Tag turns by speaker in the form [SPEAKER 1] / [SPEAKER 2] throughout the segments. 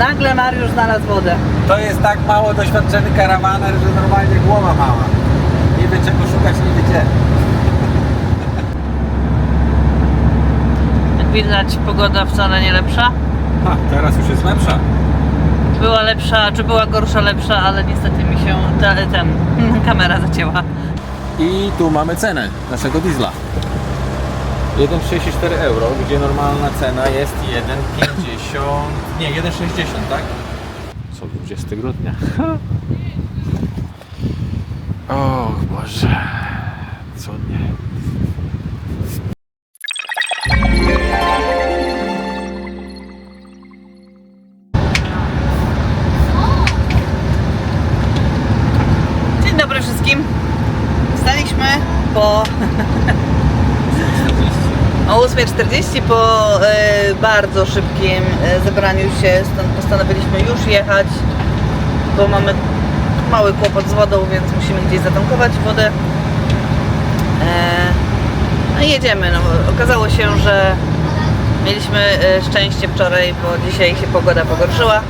[SPEAKER 1] Nagle Mariusz znalazł wodę.
[SPEAKER 2] To jest tak mało doświadczony karavaner, że normalnie głowa mała. Nie wie czego szukać, nie wie gdzie.
[SPEAKER 1] Jak widać, pogoda wcale nie lepsza.
[SPEAKER 2] A, teraz już jest lepsza.
[SPEAKER 1] Była lepsza, czy była gorsza, lepsza, ale niestety mi się ta, ten, kamera zacięła.
[SPEAKER 2] I tu mamy cenę naszego diesla. 1,64 euro, gdzie normalna cena jest 1,50. Nie, 1,60, tak? Co 20 grudnia. O Boże.
[SPEAKER 1] Dzień o 8.40 po e, bardzo szybkim e, zebraniu się, stąd postanowiliśmy już jechać, bo mamy mały kłopot z wodą, więc musimy gdzieś zatankować wodę. E, no i jedziemy. No, okazało się, że mieliśmy e, szczęście wczoraj, bo dzisiaj się pogoda pogorszyła.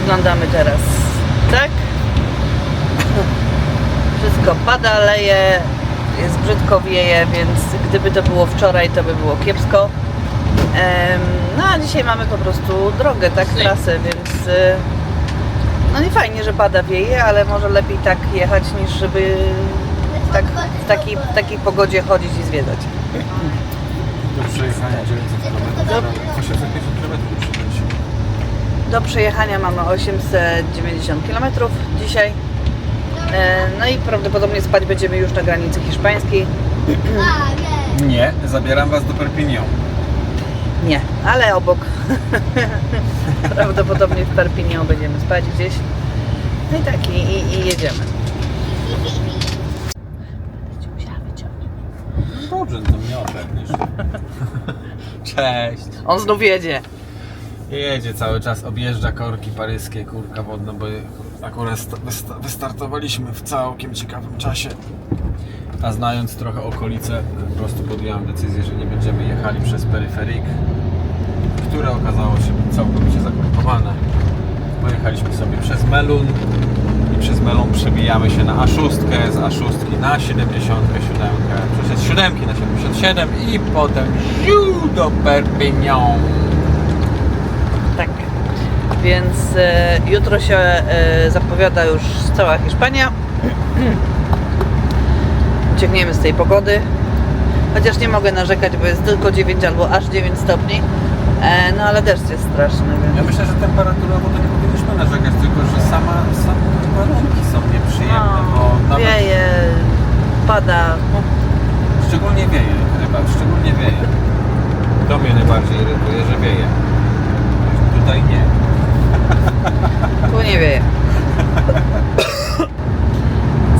[SPEAKER 1] Wyglądamy teraz tak. Wszystko pada, leje, jest brzydko wieje, więc gdyby to było wczoraj, to by było kiepsko. No a dzisiaj mamy po prostu drogę, tak, trasę, więc y, no nie fajnie, że pada, wieje, ale może lepiej tak jechać niż żeby tak, w, takiej, w takiej pogodzie chodzić i zwiedzać.
[SPEAKER 2] Do przejechania 900 km. 850 km przyjechać.
[SPEAKER 1] Do przejechania mamy 890 km dzisiaj. E, No i prawdopodobnie spać będziemy już na granicy hiszpańskiej.
[SPEAKER 2] Nie, zabieram was do Perpignan.
[SPEAKER 1] Nie, ale obok. Prawdopodobnie w Perpignan będziemy spać gdzieś. No i tak, i, i, i jedziemy.
[SPEAKER 2] No dobrze, to mnie operniesz. Cześć.
[SPEAKER 1] On znów jedzie.
[SPEAKER 2] Jedzie cały czas, objeżdża korki paryskie, kurka wodna, bo akurat sta- wysta- wystartowaliśmy w całkiem ciekawym czasie. A znając trochę okolice, po prostu podjąłem decyzję, że nie będziemy jechali przez peryferik, które okazało się całkowicie zakorkowane. Pojechaliśmy sobie przez Melun i przez Melun przebijamy się na A6, z A6 na 77, przez 7 na 77 i potem ziu do Perpignan.
[SPEAKER 1] Więc e, jutro się e, zapowiada już cała Hiszpania. Uciekniemy z tej pogody. Chociaż nie mogę narzekać, bo jest tylko 9 albo aż 9 stopni. E, no ale deszcz jest straszny,
[SPEAKER 2] Ja
[SPEAKER 1] więc...
[SPEAKER 2] myślę, że temperaturowo to nie powinniśmy narzekać, tylko że sama, same warunki są nieprzyjemne, bo
[SPEAKER 1] No,
[SPEAKER 2] nawet
[SPEAKER 1] wieje, pada.
[SPEAKER 2] szczególnie wieje chyba, szczególnie wieje. To mnie najbardziej irytuje, że wieje. Tutaj nie.
[SPEAKER 1] Tu nie wieje.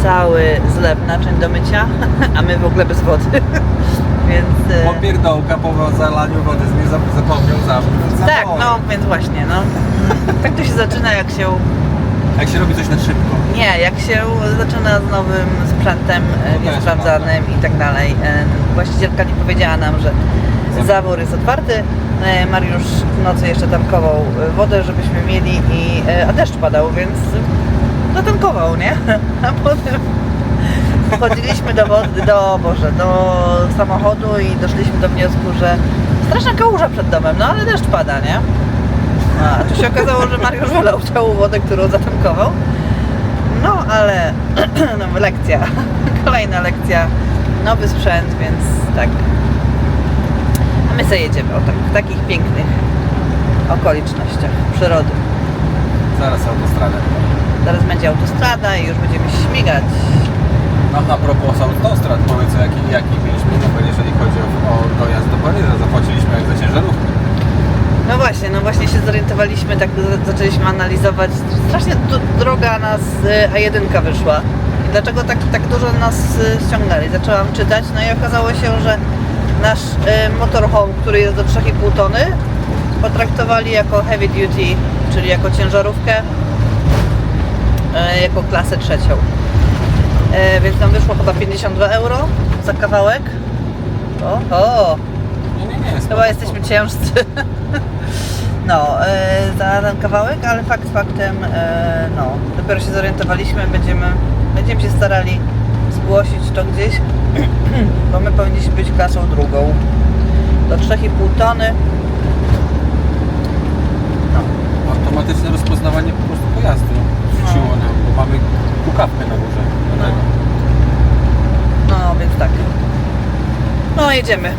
[SPEAKER 1] Cały zlew naczyń do mycia, a my w ogóle bez wody. Więc. e,
[SPEAKER 2] Popierdołka po zalaniu wody nie zap- zapomniał
[SPEAKER 1] Tak, no więc właśnie, no. Tak to się zaczyna jak się.
[SPEAKER 2] Jak się robi coś na szybko.
[SPEAKER 1] Nie, jak się zaczyna z nowym sprzętem e,
[SPEAKER 2] To też
[SPEAKER 1] niesprawdzanym i tak dalej. E, Właścicielka nie powiedziała nam, że zawór jest otwarty. E, Mariusz w nocy jeszcze tankował e, wodę, żebyśmy mieli i e, a deszcz padał, więc zatankował, nie? A potem chodziliśmy do wody, do Boże, do samochodu i doszliśmy do wniosku, że straszna kałuża przed domem, no ale deszcz pada, nie? A tu się okazało, że Mariusz wylał całą wodę, którą zatankował. No ale no, lekcja, kolejna lekcja, nowy sprzęt, więc tak. A my sobie jedziemy o tak, w takich pięknych okolicznościach przyrody.
[SPEAKER 2] Zaraz autostradę.
[SPEAKER 1] Zaraz będzie autostrada i już będziemy śmigać.
[SPEAKER 2] No a propos autostrad, powiedz jaki, jaki mieliśmy numer, jeżeli chodzi o, o dojazd do Paryża. Zapłaciliśmy jak za ciężarówkę.
[SPEAKER 1] No właśnie, no właśnie się zorientowaliśmy, tak za- zaczęliśmy analizować. Strasznie droga nas y, A1 wyszła. I dlaczego tak, tak dużo nas y, ściągnęli? Zaczęłam czytać, no i okazało się, że nasz y, motorhome, który jest do 3,5 tony, potraktowali jako heavy duty, czyli jako ciężarówkę, y, jako klasę trzecią. Y, Więc nam wyszło chyba 52 euro za kawałek. O, o,
[SPEAKER 2] Nie, nie, nie.
[SPEAKER 1] Chyba jesteśmy ciężcy. No, za ten kawałek, ale fakt faktem, no, dopiero się zorientowaliśmy, będziemy, będziemy się starali zgłosić to gdzieś, bo my powinniśmy być klasą drugą. Do 3,5 tony.
[SPEAKER 2] Automatyczne rozpoznawanie po prostu pojazdu rzuciło
[SPEAKER 1] No.
[SPEAKER 2] nam, bo mamy pukawkę na górze.
[SPEAKER 1] No. No, więc tak. No, jedziemy.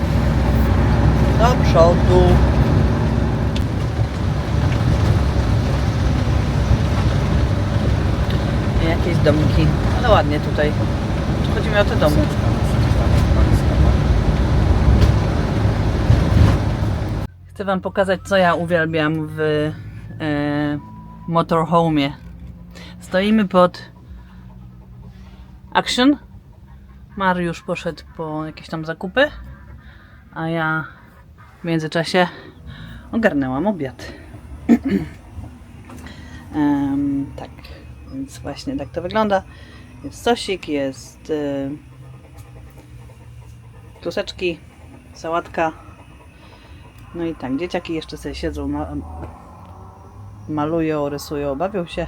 [SPEAKER 1] Do przodu. Jakieś domki, ale ładnie tutaj. Chodzi mi o te domki. Chcę Wam pokazać, co ja uwielbiam w e, motorhomie. Stoimy pod Action. Mariusz poszedł po jakieś tam zakupy, a ja w międzyczasie ogarnęłam obiad. Em, tak, więc właśnie tak to wygląda. Jest sosik, jest y, kluseczki, sałatka. No i tak, dzieciaki jeszcze sobie siedzą, ma, malują, rysują, bawią się.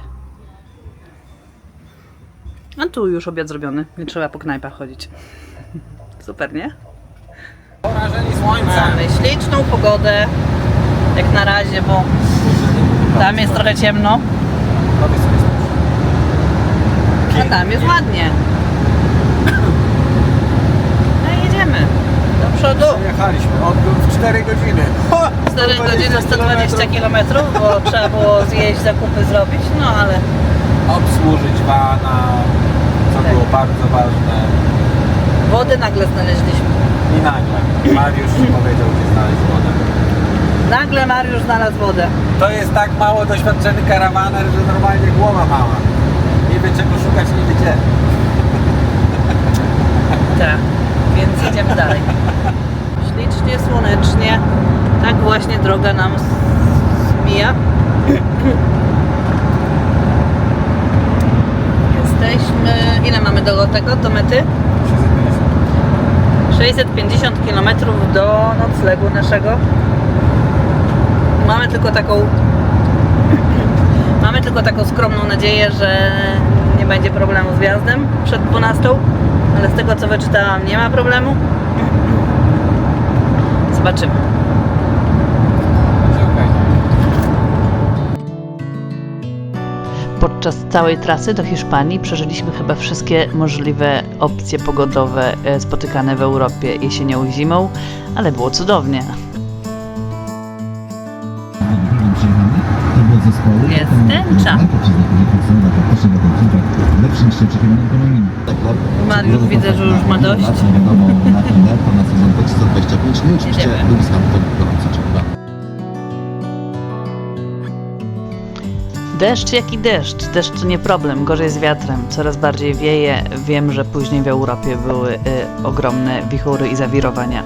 [SPEAKER 1] A tu już obiad zrobiony, nie trzeba po knajpach chodzić. Super, nie?
[SPEAKER 2] Porażeni słońcem.
[SPEAKER 1] Mamy śliczną pogodę, jak na razie, bo tam jest trochę ciemno, a tam jest ładnie. No i jedziemy do przodu.
[SPEAKER 2] Jechaliśmy w 4 godziny.
[SPEAKER 1] 4 godziny 120 km, bo trzeba było zjeść, zakupy zrobić, no ale
[SPEAKER 2] Obsłużyć wana, co
[SPEAKER 1] Tak.
[SPEAKER 2] było bardzo ważne.
[SPEAKER 1] wodę nagle znaleźliśmy.
[SPEAKER 2] I nagle Mariusz powiedział, gdzie znaleźć wodę.
[SPEAKER 1] Nagle Mariusz znalazł wodę.
[SPEAKER 2] To jest tak mało doświadczony karawaner, że normalnie głowa mała. Nie wie czego szukać, nie wie gdzie.
[SPEAKER 1] Tak, więc jedziemy dalej. Ślicznie, słonecznie. Tak właśnie droga nam s- mija. Jesteśmy. Ile mamy do tego, do mety? 650 km do noclegu naszego. Mamy tylko taką. Mamy tylko taką skromną nadzieję, że nie będzie problemu z wjazdem przed 12, ale z tego co wyczytałam nie ma problemu. Zobaczymy. Podczas całej trasy do Hiszpanii przeżyliśmy chyba wszystkie możliwe opcje pogodowe e, spotykane w Europie jesienią i zimą, ale było cudownie. Jest tęcza. Mariusz widzę, że już ma dość.
[SPEAKER 3] 2025, no i.
[SPEAKER 1] Deszcz deszcz. Deszcz to nie problem, gorzej z wiatrem. Coraz bardziej wieje. Wiem, że później w Europie były y, ogromne wichury i zawirowania.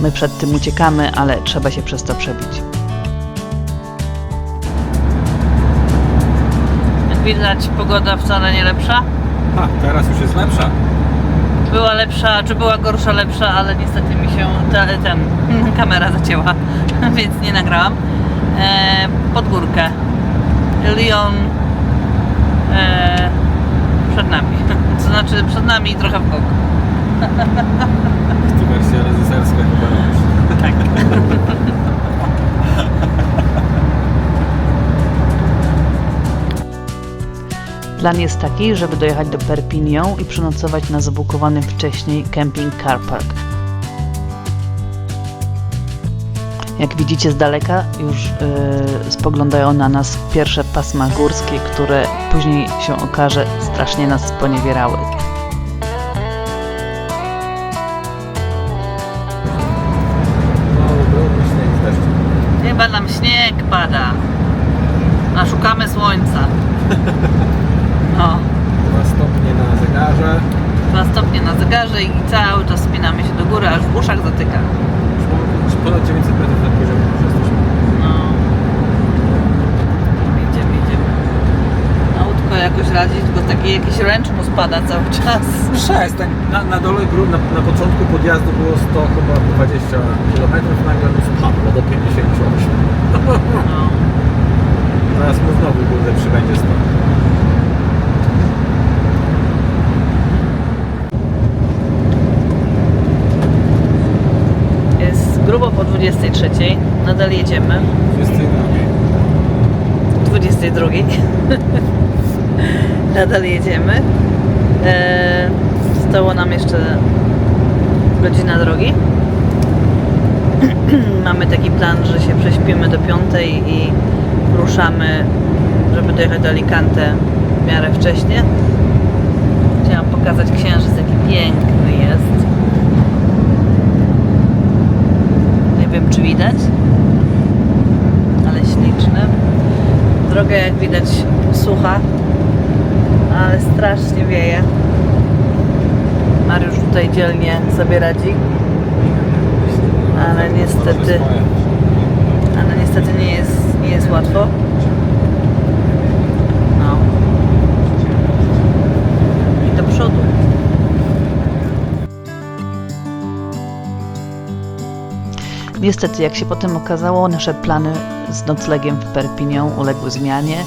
[SPEAKER 1] My przed tym uciekamy, ale trzeba się przez to przebić. Widać, pogoda wcale nie lepsza.
[SPEAKER 2] Ha, teraz już jest lepsza.
[SPEAKER 1] Była lepsza, czy była gorsza, lepsza, ale niestety mi się te, ten, kamera zacięła, więc nie nagrałam. E, pod górkę. Lyon e, przed nami. To znaczy przed nami i trochę w bok.
[SPEAKER 2] Tu wersja reżyserska chyba robisz.
[SPEAKER 1] Tak. Plan jest taki, żeby dojechać do Perpignan i przenocować na zabukowanym wcześniej camping car park. Jak widzicie z daleka, już yy, spoglądają na nas pierwsze pasma górskie, które później się okaże strasznie nas sponiewierały. Chyba nam śnieg pada. A szukamy słońca. No,
[SPEAKER 2] Dwa stopnie na zegarze.
[SPEAKER 1] dwa stopnie na zegarze i cały czas spinamy się do góry, aż w uszach zatyka.
[SPEAKER 2] Już ponad 900 metrów nad poziomem już jesteśmy.
[SPEAKER 1] No. Idziemy, idziemy. Autko jakoś radzi, tylko taki jakiś ręcz mu spada cały czas.
[SPEAKER 2] Przestań. Na, na dole gru, na, na początku podjazdu było 100 chyba 20 km, nagle no spadło do 58.
[SPEAKER 1] No. 23. Nadal jedziemy. 22. Nadal jedziemy. E, zostało nam jeszcze godzina drogi. Mamy taki plan, że się prześpimy do piątej i ruszamy, żeby dojechać do Alicante w miarę wcześnie. Chciałam pokazać księżyc, jaki piękny jest. Nie wiem, widać, ale śliczny. Droga, jak widać, sucha, ale strasznie wieje. Mariusz tutaj dzielnie sobie radzi, ale niestety, ale niestety nie jest, nie jest łatwo. Niestety, jak się potem okazało, nasze plany z noclegiem w Perpignan uległy zmianie.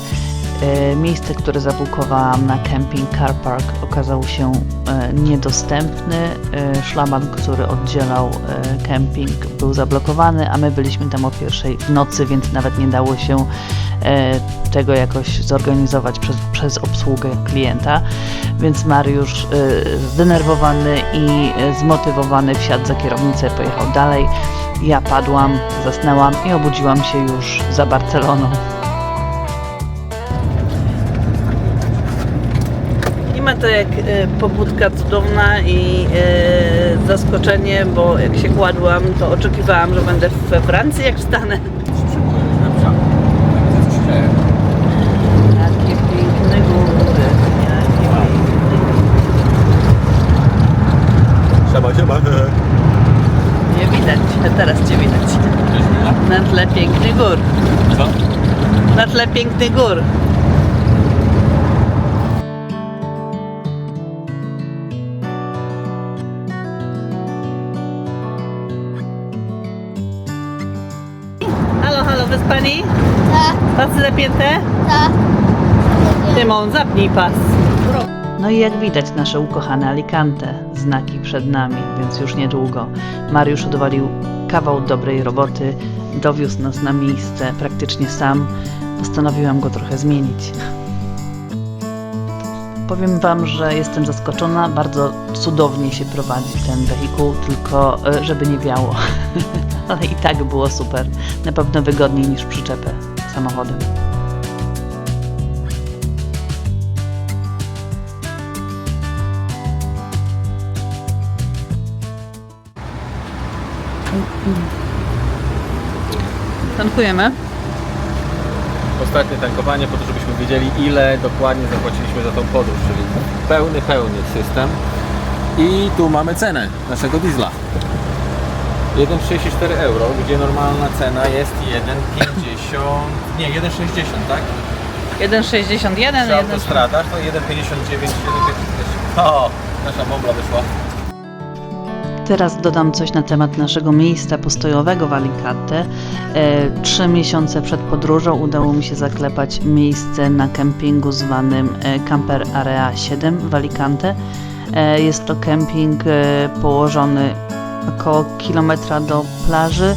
[SPEAKER 1] E, Miejsce, które zabukowałam na camping car park okazało się e, niedostępny. E, Szlaban, który oddzielał camping był zablokowany, a my byliśmy tam o pierwszej w nocy, więc nawet nie dało się tego jakoś zorganizować przez, przez obsługę klienta. Więc Mariusz zdenerwowany i zmotywowany wsiadł za kierownicę, pojechał dalej. Ja padłam, zasnęłam i obudziłam się już za Barceloną. Jak e, pobudka cudowna i e, zaskoczenie, bo jak się kładłam, to oczekiwałam, że będę we Francji, jak wstanę. Jakie piękne góry.
[SPEAKER 2] Siema, siema.
[SPEAKER 1] Nie widać, a teraz Cię widać. Na tle pięknych gór.
[SPEAKER 2] Co?
[SPEAKER 1] Na tle pięknych gór. Pasy zapięte?
[SPEAKER 4] tak.
[SPEAKER 1] Tymon, zapnij pas. No i jak widać nasze ukochane Alicante, znaki przed nami, więc już niedługo. Mariusz odwalił kawał dobrej roboty, dowiózł nas na miejsce praktycznie sam. Postanowiłam go trochę zmienić. Powiem Wam, że jestem zaskoczona, bardzo cudownie się prowadzi ten wehikuł, tylko e, żeby nie wiało. Ale i tak było super. Na pewno wygodniej niż przyczepę samochodem. Tankujemy.
[SPEAKER 2] Ostatnie tankowanie po to, żebyśmy wiedzieli ile dokładnie zapłaciliśmy za tą podróż, czyli pełny, pełny system. I tu mamy cenę naszego diesla. 1,64 euro, gdzie normalna cena jest 1,50, nie 1,60 tak?
[SPEAKER 1] 1,61,
[SPEAKER 2] Przy autostradach to 1,59, 1,50. O, nasza bobla wyszła.
[SPEAKER 1] Teraz dodam coś na temat naszego miejsca postojowego w Alicante. E, Trzy miesiące przed podróżą udało mi się zaklepać miejsce na kempingu zwanym e, Camper Area 7 w Alicante. E, Jest to kemping e, położony około kilometra do plaży,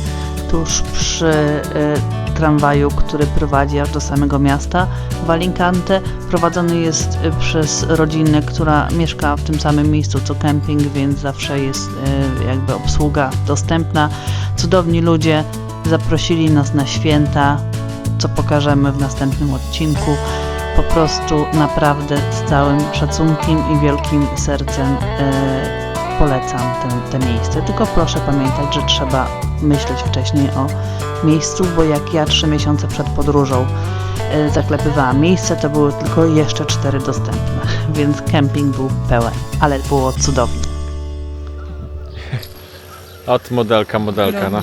[SPEAKER 1] tuż przy e, tramwaju, który prowadzi aż do samego miasta w Alicante. Prowadzony jest e, przez rodzinę, która mieszka w tym samym miejscu co kemping, więc zawsze jest e, jakby obsługa dostępna. Cudowni ludzie zaprosili nas na święta, co pokażemy w następnym odcinku. Po prostu naprawdę z całym szacunkiem i wielkim sercem e, polecam te, te miejsce. Tylko proszę pamiętać, że trzeba myśleć wcześniej o miejscu, bo jak ja trzy miesiące przed podróżą e, zaklepywałam miejsce, to były tylko jeszcze cztery dostępne, więc kemping był pełen, ale było cudownie.
[SPEAKER 2] Od modelka, modelka. No.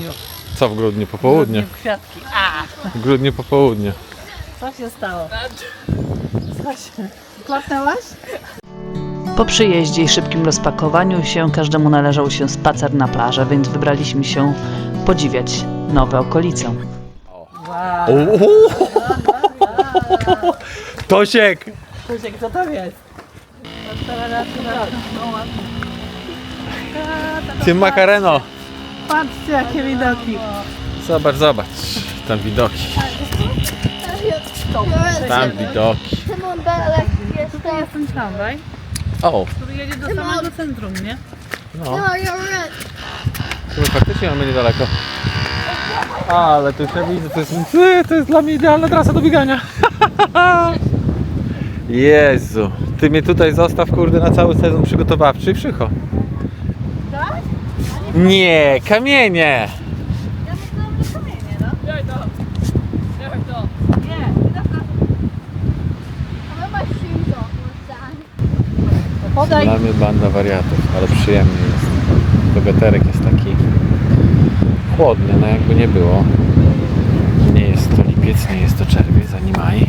[SPEAKER 2] Co w grudniu? Po południe.
[SPEAKER 1] Kwiatki. A,
[SPEAKER 2] W grudniu po południe.
[SPEAKER 1] co się stało? Co się... Klapnęłaś? Po przyjeździe i szybkim rozpakowaniu się każdemu należał się spacer na plażę, więc wybraliśmy się podziwiać nowe okolice.
[SPEAKER 2] Tosiek!
[SPEAKER 1] Krzysiek, co to jest?
[SPEAKER 2] Tym makareno!
[SPEAKER 1] Patrzcie, jakie widoki.
[SPEAKER 2] Zobacz, zobacz. Tam widoki. Tam widoki.
[SPEAKER 4] Simon Belek jest tam.
[SPEAKER 2] O,
[SPEAKER 1] który jedzie do samego centrum, nie?
[SPEAKER 2] no.
[SPEAKER 4] No, you're right.
[SPEAKER 2] Chyba faktycznie mamy niedaleko. Ale to już ja widzę, to jest, to jest dla mnie idealna trasa do biegania. Jezu, ty mnie tutaj zostaw kurde na cały sezon przygotowawczy i przycho. Nie, kamienie!
[SPEAKER 1] Ja myślałam, że kamienie, no. Nie,
[SPEAKER 4] I have my shoes off one time.
[SPEAKER 1] Podaj.
[SPEAKER 2] Dla mnie banda wariatów, ale przyjemny jest. To weterek jest taki chłodny, no jakby nie było. Nie jest to lipiec, nie jest to czerwiec, ani maj.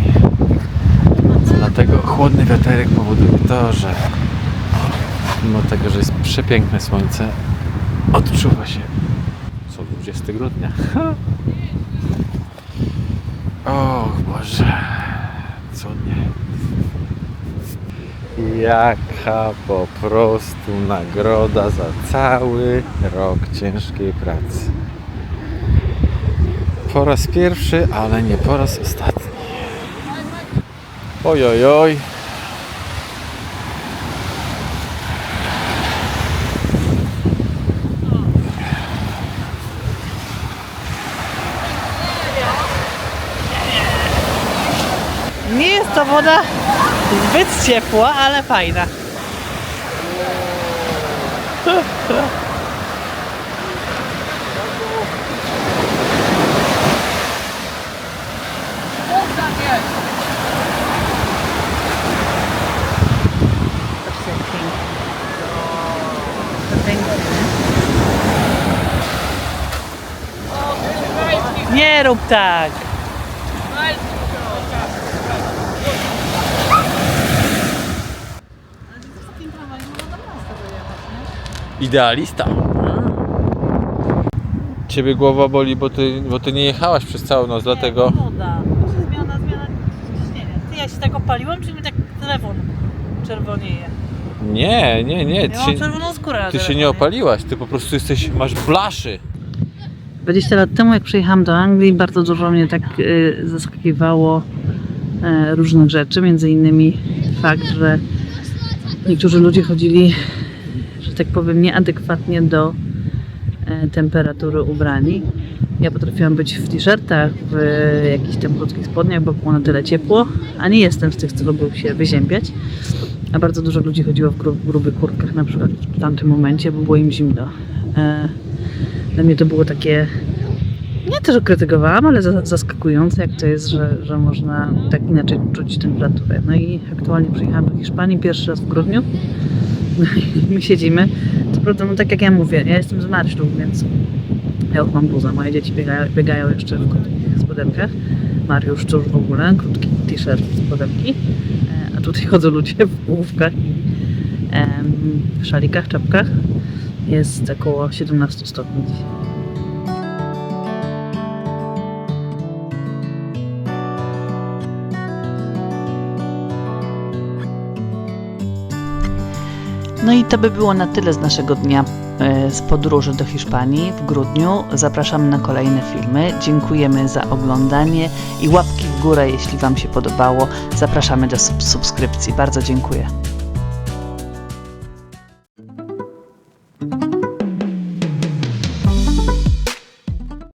[SPEAKER 2] Dlatego chłodny wiaterek powoduje to, że mimo tego, że jest przepiękne słońce, odczuwa się co 20 grudnia. O Boże, cudnie. Jaka po prostu nagroda za cały rok ciężkiej pracy. Po raz pierwszy, ale nie po raz ostatni. Oj, oj, oj.
[SPEAKER 1] Nie jest to woda zbyt ciepła, ale fajna. Nie rób tak!
[SPEAKER 2] Idealista. Ciebie głowa boli, bo ty, bo ty nie jechałaś przez całą noc, dlatego...
[SPEAKER 1] Nie, woda. Zmiana, zmiana ciśnienia. Ty, ja się tak opaliłam, czy mi tak telefon czerwonieje?
[SPEAKER 2] Nie, nie, nie. Ty
[SPEAKER 1] Ja mam
[SPEAKER 2] się,
[SPEAKER 1] czerwoną skórę na
[SPEAKER 2] ty się
[SPEAKER 1] telefonie.
[SPEAKER 2] nie opaliłaś, ty po prostu jesteś, masz blaszy.
[SPEAKER 1] 20 lat temu, jak przyjechałam do Anglii, bardzo dużo mnie tak y, zaskakiwało e, różnych rzeczy. Między innymi fakt, że niektórzy ludzie chodzili, że tak powiem, nieadekwatnie do e, temperatury ubrani. Ja potrafiłam być w t-shirtach, w jakichś tam krótkich spodniach, bo było na tyle ciepło, a nie jestem z tych, co lubią się wyziębiać. A bardzo dużo ludzi chodziło w gru- grubych kurtkach na przykład w tamtym momencie, bo było im zimno. E, dla mnie to było takie, nie to, że krytykowałam, ale za- zaskakujące, jak to jest, że, że można tak inaczej czuć temperaturę. No i aktualnie przyjechałam do Hiszpanii pierwszy raz w grudniu. No i my siedzimy. Co prawda, no tak jak ja mówię, ja jestem z Marślu, więc ja już mam bluzę. Moje dzieci biegają, biegają jeszcze w krótkich spodenkach. Mariusz cóż w ogóle, krótki t-shirt, spodenki. E, A tutaj chodzą ludzie w główkach i w szalikach, czapkach. Jest około 17 stopni dzisiaj. No i to by było na tyle z naszego dnia e, z podróży do Hiszpanii w grudniu. Zapraszamy na kolejne filmy. Dziękujemy za oglądanie i łapki w górę, jeśli Wam się podobało. Zapraszamy do sub- subskrypcji. Bardzo dziękuję.